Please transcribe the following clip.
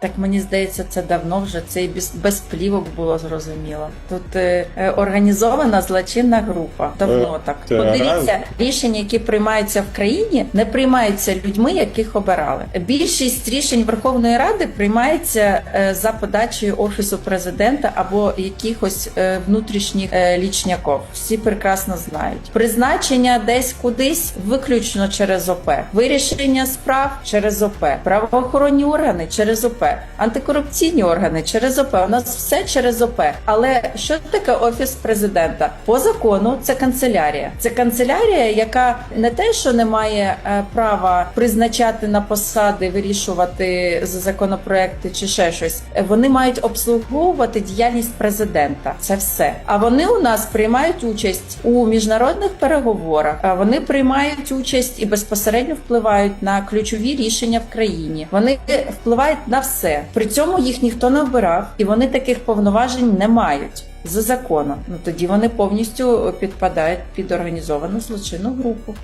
Так мені здається, це давно вже це і без, без плівок було зрозуміло. Тут е, е, організована злочинна група. Давно Е, так. так. Подивіться, рішення, які приймаються в країні, не приймаються людьми, яких обирали. Більшість рішень Верховної Ради приймається е, за подачею офісу президента або якихось е, внутрішніх е, лічняків. Всі прекрасно знають. Призначення десь кудись виключно через ОП. Вирішення справ через ОП. Правоохоронні органи через ОП. Антикорупційні органи через ОП. У нас все через ОП. Але що таке офіс президента? По закону це канцелярія. Це канцелярія, яка не те, що не має е, права призначати на посади, вирішувати законопроекти чи ще щось. Е, Вони мають обслуговувати діяльність президента. Це все. А вони у нас приймають участь у міжнародних переговорах. Вони приймають участь і безпосередньо впливають на ключові рішення в країні. Вони впливають на все. При цьому їх ніхто не обирав, і вони таких повноважень не мають. За законом, ну тоді вони повністю підпадають під організовану злочинну групу.